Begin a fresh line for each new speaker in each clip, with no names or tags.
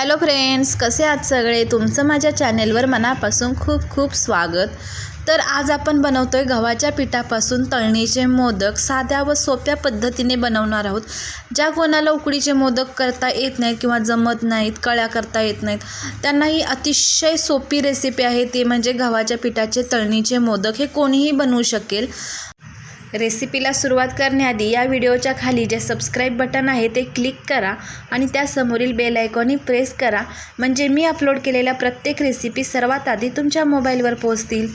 Hello friends कसे आहात सगळे? तुमचं माझ्या चॅनेलवर मनापासून खूप खूप स्वागत. तर आज आपण बनवतो आहे गव्हाच्या पिठापासून तळणीचे मोदक साध्या व सोप्या पद्धतीने बनवणार आहोत. ज्या कोणाला उकडीचे मोदक करता येत नाहीत किंवा जमत नाहीत कळ्या करता येत नाहीत त्यांना ही अतिशय सोपी रेसिपी आहे ती म्हणजे गव्हाच्या पिठाचे तळणीचे मोदक. हे कोणीही बनवू शकेल. रेसिपीला सुरुवात करण्याआधी या व्हिडिओच्या खाली जे सबस्क्राईब बटन आहे ते क्लिक करा आणि त्यासमोरील बेल आयकॉनही प्रेस करा. म्हणजे मी अपलोड केलेल्या प्रत्येक रेसिपी सर्वात आधी तुमच्या मोबाईलवर पोहोचतील.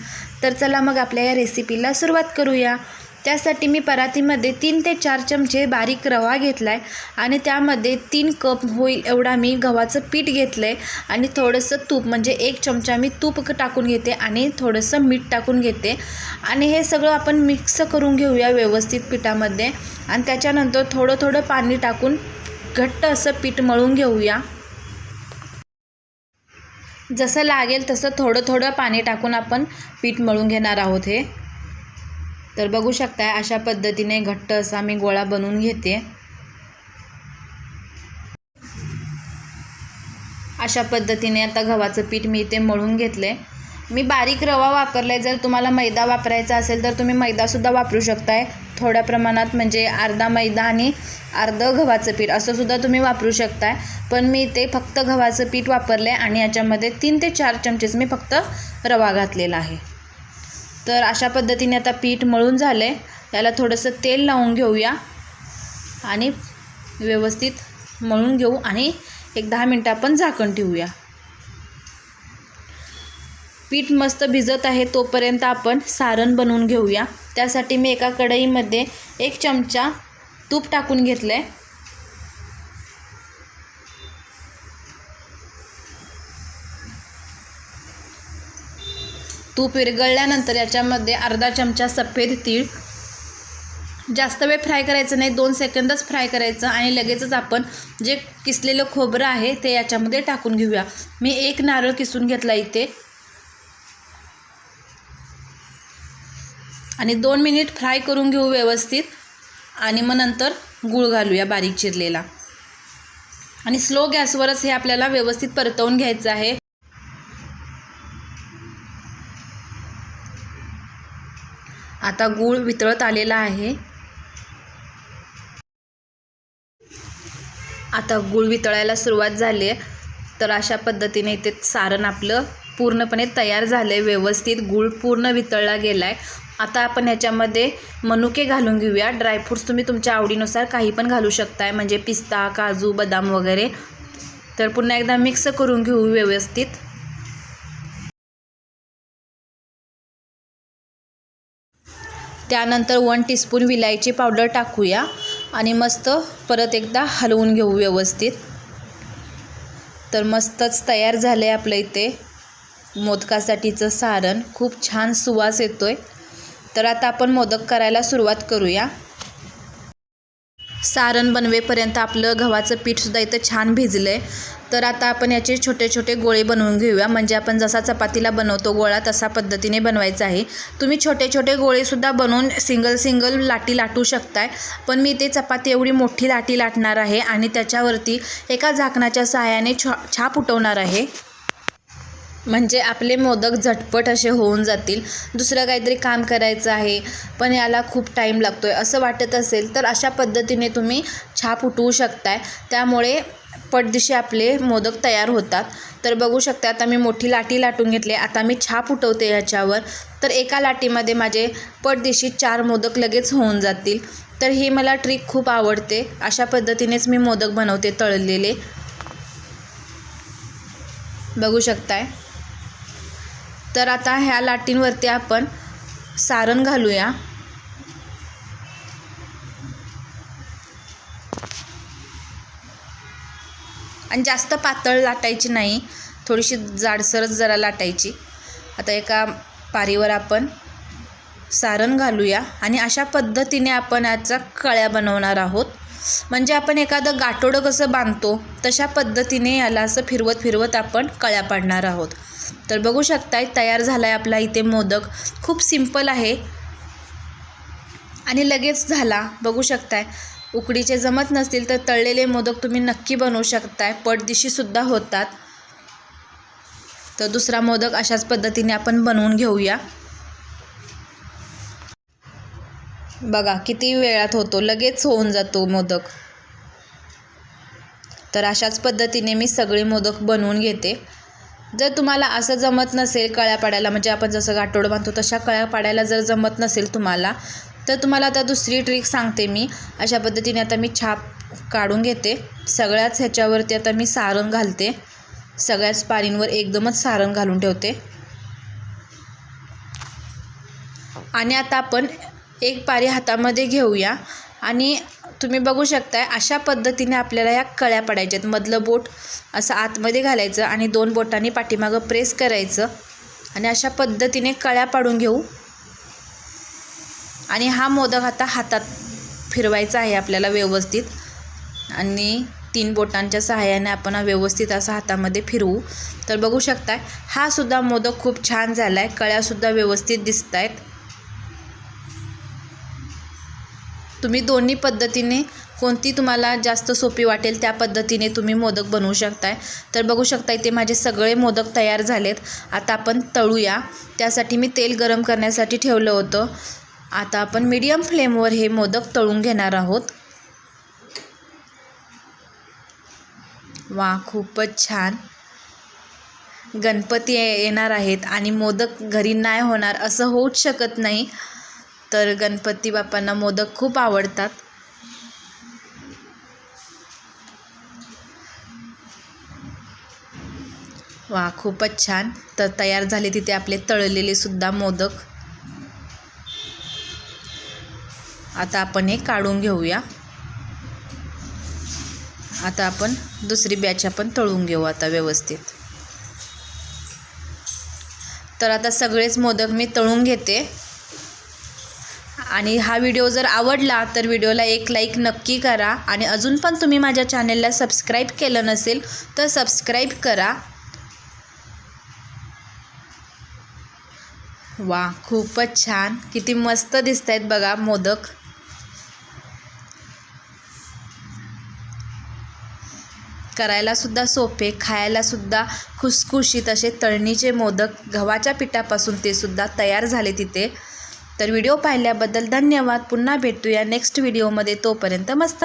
तर चला मग आपल्या या रेसिपीला सुरुवात करूया. त्यासाठी मी परातीमध्ये तीन ते चार चमचे बारीक रवा घेतला आहे आणि त्यामध्ये तीन कप होईल एवढा मी गव्हाचं पीठ घेतलं आहे आणि थोडंसं तूप म्हणजे एक चमचा मी तूप टाकून घेते आणि थोडंसं मीठ टाकून घेते. आणि हे सगळं आपण मिक्स करून घेऊया व्यवस्थित पिठामध्ये. आणि त्याच्यानंतर थोडं थोडं पाणी टाकून घट्ट असं पीठ मळून घेऊया. जसं लागेल तसं थोडं थोडं पाणी टाकून आपण पीठ मळून घेणार आहोत हे. तर बघू शकताय अशा पद्धतीने घट्ट असा मी गोळा बनवून घेते. अशा पद्धतीने आता गव्हाचं पीठ मी इथे मळून घेतले मी बारीक रवा वापरला जर तुम्हाला मैदा वापरायचा असेल तर तुम्ही मैदासुद्धा वापरू शकताय. थोड्या प्रमाणात म्हणजे अर्धा मैदा आणि अर्धं गव्हाचं पीठ असंसुद्धा तुम्ही वापरू शकताय. पण मी इथे फक्त गव्हाचं पीठ वापरलं आहे आणि याच्यामध्ये तीन ते चार चमचेच मी फक्त रवा घातलेला आहे. तर अशा पद्धतीने आता पीठ मळून झालं आहे याला थोडंसं तेल लावून घेऊया. आणि व्यवस्थित मळून घेऊ आणि एक दहा मिनटं आपण झाकण ठेवूया. पीठ मस्त भिजत आहे तोपर्यंत आपण सारण बनवून घेऊया. त्यासाठी मी एका कढईमध्ये एक चमचा तूप टाकून घेतलं आहे तूप विरघळल्यानंतर याच्यामध्ये अर्धा चमचा सफेद तीळ. जास्त वेळ फ्राय करायचं नाही दोन सेकंदच फ्राय करायचं आणि लगेचच आपण जे किसलेलं खोबरं आहे ते याच्यामध्ये टाकून घेऊया. मी एक नारळ किसून घेतला इथे. आणि दोन मिनिट फ्राय करून घेऊ व्यवस्थित. आणि मग नंतर गूळ घालूया बारीक चिरलेला. आणि स्लो गॅसवरच हे आपल्याला व्यवस्थित परतवून घ्यायचं आहे. आता गूळ वितळत आलेला आहे. आता गूळ वितळायला सुरुवात झाली आहे तर अशा पद्धतीने इथे सारण आपलं पूर्णपणे तयार झालं आहे व्यवस्थित गूळ पूर्ण वितळला गेला आहे आता आपण ह्याच्यामध्ये मनुके घालून घेऊया. ड्रायफ्रूट्स तुम्ही तुमच्या आवडीनुसार काही पण घालू शकताय. म्हणजे पिस्ता काजू बदाम वगैरे. तर पुन्हा एकदा मिक्स करून घेऊ व्यवस्थित. त्यानंतर वन टीस्पून विलायची पावडर टाकूया आणि मस्त परत एकदा हलवून घेऊ व्यवस्थित. तर मस्तच तयार झालं आहे आपलं इथे. मोदकासाठीचं सारण. खूप छान सुवास येतो आहे तर आता आपण मोदक करायला सुरुवात करूया. सारण बनवेपर्यंत आपलं गव्हाचं पीठसुद्धा इथं छान भिजलं आहे तर आता आपण याचे छोटे छोटे गोळे बनवून घेऊया. म्हणजे आपण जसा चपातीला बनवतो गोळा तसा पद्धतीने बनवायचा आहे. तुम्ही छोटे छोटे गोळेसुद्धा बनवून सिंगल सिंगल लाटी लाटू शकताय. पण मी ते चपाती एवढी मोठी लाटी लाटणार आहे आणि त्याच्यावरती एका झाकणाच्या सहाय्याने छा छाप उठवणार आहे. म्हणजे आपले मोदक झटपट असे होऊन जातील. दुसरं काहीतरी काम करायचं आहे पण याला खूप टाईम लागतो आहे असं वाटत असेल तर अशा पद्धतीने तुम्ही छाप उठवू शकताय. त्यामुळे पटदिशी आपले मोदक तयार होतात. तर बघू शकता आता मी मोठी लाटी लाटून घेतली आता मी छाप उठवते ह्याच्यावर तर एका लाटीमध्ये माझे पटदिशी चार मोदक लगेच होऊन जातील. तर ही मला ट्रिक खूप आवडते. अशा पद्धतीनेच मी मोदक बनवते तळलेले. बघू शकताय. तर आता ह्या लाटींवरती आपण सारण घालूया. आणि जास्त पातळ लाटायची नाही थोडीशी जाडसरच जरा लाटायची. आता एका पारीवर आपण सारण घालूया आणि अशा पद्धतीने आपण याचा कळ्या बनवणार आहोत. म्हणजे आपण एखादं गाठोडं कसं बांधतो तशा पद्धतीने याला असं फिरवत फिरवत आपण कळ्या पाडणार आहोत. तर बघू शकताय तयार झाला आहे आपला इथे मोदक. खूप सिंपल आहे. आणि लगेच झाला. बघू शकताय. उकडीचे जमत नसतील तर तळलेले मोदक तुम्ही नक्की बनवू शकताय. पटदिशीसुद्धा होतात. तर दुसरा मोदक अशाच पद्धतीने आपण बनवून घेऊया. बघा किती वेळात होतो. लगेच होऊन जातो मोदक. तर अशाच पद्धतीने मी सगळे मोदक बनवून घेते. जर तुम्हाला असं जमत नसेल कळ्या पाडायला म्हणजे आपण जसं गाठोडं बांधतो तशा कळ्या पाडायला जर जमत नसेल तुम्हाला तर तुम्हाला आता दुसरी ट्रिक सांगते मी. अशा पद्धतीने आता मी छाप काढून घेते. सगळ्याच ह्याच्यावरती आता मी सारण घालते. सगळ्याच पारींवर एकदमच सारण घालून ठेवते. आणि आता आपण एक पारी हातामध्ये घेऊया. आणि तुम्ही बघू शकताय अशा पद्धतीने आपल्याला या कळ्या पडायच्या आहेत मधलं बोट असं आतमध्ये घालायचं आणि दोन बोटांनी पाठीमागं प्रेस करायचं. आणि अशा पद्धतीने कळ्या पाडून घेऊ. आणि हा मोदक आता हातात फिरवायचा आहे आपल्याला व्यवस्थित. आणि तीन बोटांच्या सहाय्याने आपण व्यवस्थित असा हातामध्ये फिरवू. तर बघू शकताय हा सुद्धा मोदक खूप छान झाला आहे कळ्यासुद्धा व्यवस्थित दिसत आहेत तुम्ही दोन्ही पद्धतीने कोणती तुम्हाला जास्त सोपी वाटेल त्या पद्धतीने तुम्ही मोदक बनवू शकताय. तर बघू शकता इथे माझे सगळे मोदक तयार झालेत. आता आपण तळूया. त्यासाठी मी तेल गरम करण्यासाठी ठेवलं होतं. आता आपण मीडियम फ्लेमवर हे मोदक तळून घेणार आहोत. वा खूपच छान. गणपती येणार आहेत आणि मोदक घरी नाही होणार असं होऊच शकत नाही. तर गणपती बाप्पांना मोदक खूप आवडतात. वा खूपच छान. तर तयार झाले तिथे आपले तळलेले सुद्धा मोदक. आता आपण हे काढून घेऊया. आता आपण दुसरी बॅच आपण तळून घेऊ आता व्यवस्थित. तर आता सगळेच मोदक मी तळून घेते. आणि हा व्हिडिओ जर आवडला तर व्हिडिओला एक लाईक नक्की करा. आणि अजून पण तुम्ही माझ्या चॅनलला सबस्क्राईब केलं नसेल तर सबस्क्राईब करा. वा खूपच छान. किती मस्त दिसत आहेत बघा मोदक. करायलासुद्धा सोपे खायलासुद्धा खुसखुशीत असे तळणीचे मोदक गव्हाच्या पिठापासून ते सुद्धा तयार झाले तिथे. तर व्हिडिओ पाहिल्याबद्दल धन्यवाद. पुन्हा भेटूया नेक्स्ट व्हिडिओमध्ये तोपर्यंत मस्त